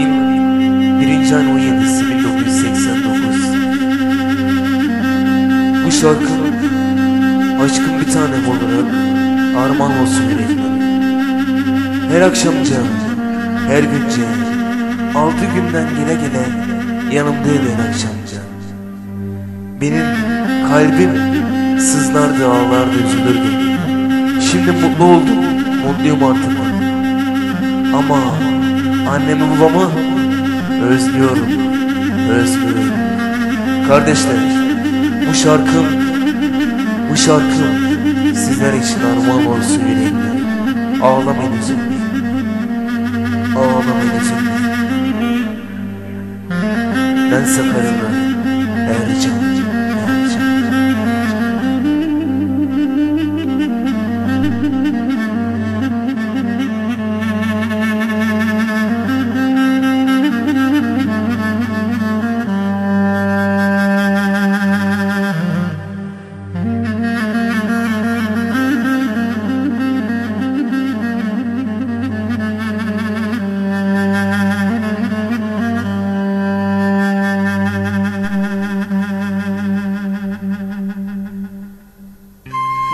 Tarihin 1. ayın 17'si 1989 Bu şarkı aşkın bir tanem olarak armağan olsun yüreğime. Her akşamca, her günce, altı günden gele gele yanımdaydı her akşamca Benim kalbim sızlardı ağlardı üzülürdü. Şimdi mutlu oldum, mutluyum artık. Ama annemi babamı özlüyorum, özlüyorum. Kardeşler, bu şarkım, bu şarkım sizler için armağan olsun yüreğimde. Ağlamayın üzülmeyin, ağlamayın üzülmeyin. Ben Sakarya'da Ercan,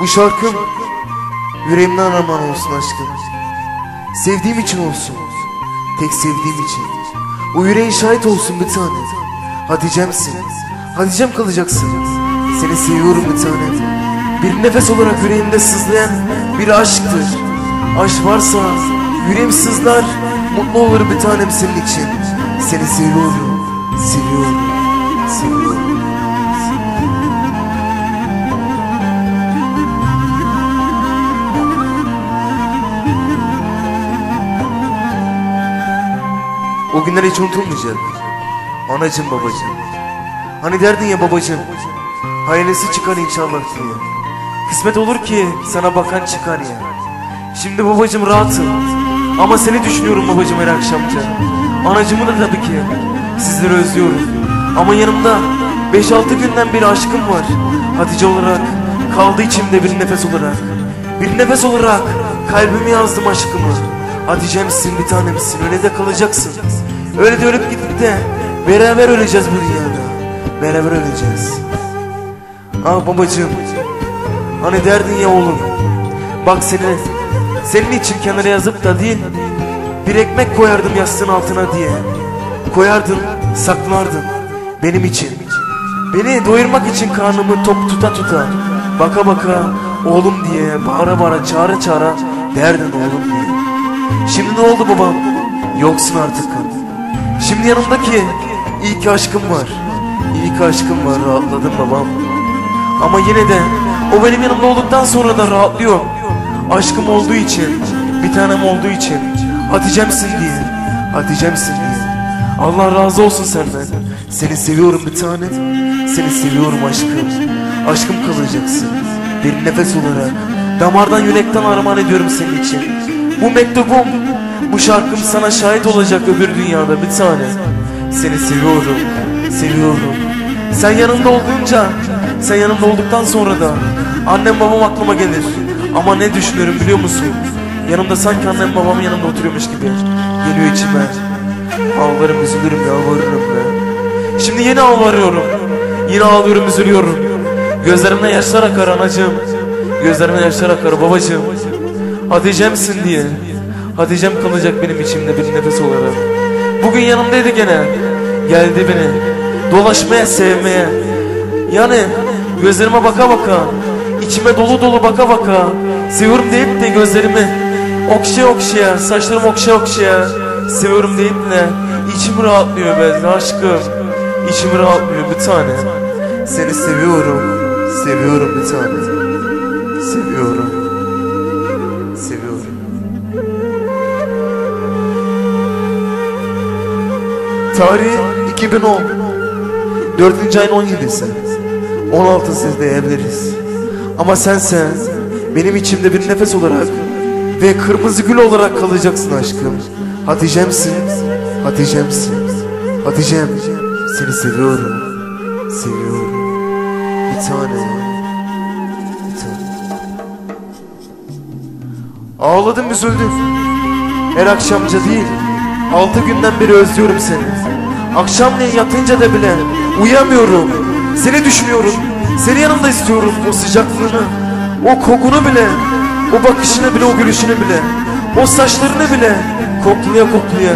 Bu şarkım yüreğimden armağan olsun aşkım. Sevdiğim için olsun. Tek sevdiğim için. O yüreğin şahit olsun bir tane. Hatice'msin. Hatice'm kalacaksın. Seni seviyorum bir tane. Bir nefes olarak yüreğimde sızlayan bir aşktır. Aşk varsa yüreğim sızlar. Mutlu olur bir tanem senin için. Seni seviyorum. Seviyorum. Seviyorum. O günler hiç unutulmayacak. Anacım babacım. Hani derdin ya babacım. Hayırlısı çıkar inşallah diye. Kısmet olur ki sana bakan çıkar ya. Şimdi babacım rahatım. Ama seni düşünüyorum babacım her akşamca. Anacımı da tabii ki. Sizleri özlüyorum. Ama yanımda 5-6 günden bir aşkım var. Hatice olarak. Kaldı içimde bir nefes olarak. Bir nefes olarak kalbimi yazdım aşkımı. Hatice'msin bir tanemsin öyle de kalacaksın. Öyle de ölüp gidip de beraber öleceğiz bu dünyada. Beraber öleceğiz. Ah babacığım. Hani derdin ya oğlum. Bak seni senin için kenara yazıp da değil bir ekmek koyardım yastığın altına diye. Koyardın, saklardın benim için. Beni doyurmak için karnımı tok tuta tuta. Baka baka oğlum diye bağıra bağıra çağıra çağıra derdin oğlum diye. Şimdi ne oldu babam? Yoksun artık. Şimdi yanımdaki iyi ki aşkım var. İyi ki aşkım var rahatladım babam. Ama yine de o benim yanımda olduktan sonra da rahatlıyor. Aşkım olduğu için, bir tanem olduğu için, Hatice'msin diye, Hatice'msin diye. Allah razı olsun senden. Seni seviyorum bir tanem. Seni seviyorum aşkım. Aşkım kalacaksın. Bir nefes olarak. Damardan yürekten armağan ediyorum senin için. Bu mektubum, bu şarkım sana şahit olacak öbür dünyada bir tane. Seni seviyorum, seviyorum. Sen yanımda olduğunca, sen yanımda olduktan sonra da annem babam aklıma gelir. Ama ne düşünüyorum biliyor musun? Yanımda sanki annem babam yanımda oturuyormuş gibi geliyor içime. Ağlarım, üzülürüm, yalvarırım be. Şimdi yine ağlarıyorum. Yine ağlıyorum, üzülüyorum. Gözlerimden yaşlar akar anacığım. Gözlerimden yaşlar akar babacığım. Hatice'msin diye. Hatice'm kalacak benim içimde bir nefes olarak. Bugün yanımdaydı gene. Geldi beni. Dolaşmaya, sevmeye. Yani gözlerime baka baka. içime dolu dolu baka baka. Seviyorum deyip de gözlerimi okşaya okşaya, saçlarımı okşaya okşaya. Seviyorum deyip de içim rahatlıyor be aşkım. İçim rahatlıyor bir tane. Seni seviyorum. Seviyorum bir tane. Seviyorum. Tarih 2010. 4. ayın 17'si. 16 sizde evleriz. Ama sen sen benim içimde bir nefes olarak ve kırmızı gül olarak kalacaksın aşkım. Hatice'msin. Hatice'msin. Hatice'm seni seviyorum. Seviyorum. Bir tane. Bir tane. Ağladım üzüldüm. Her akşamca değil. Altı günden beri özlüyorum seni. Akşamleyin yatınca da bile uyuyamıyorum. Seni düşünüyorum. Seni yanımda istiyorum. O sıcaklığını, o kokunu bile, o bakışını bile, o gülüşünü bile, o saçlarını bile koklaya koklaya.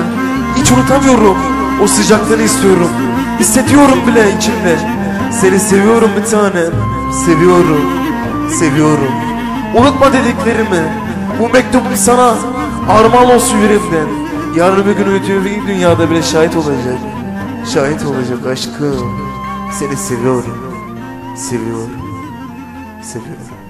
Hiç unutamıyorum. O sıcaklığını istiyorum. Hissediyorum bile içimde. Seni seviyorum bir tanem. Seviyorum. Seviyorum. Unutma dediklerimi. Bu mektubum sana armağan olsun yüreğimden. Yarın bir gün ötüyor dünyada bile şahit olacak. Şahit olacak aşkım. Seni seviyorum. Seviyorum. Seviyorum.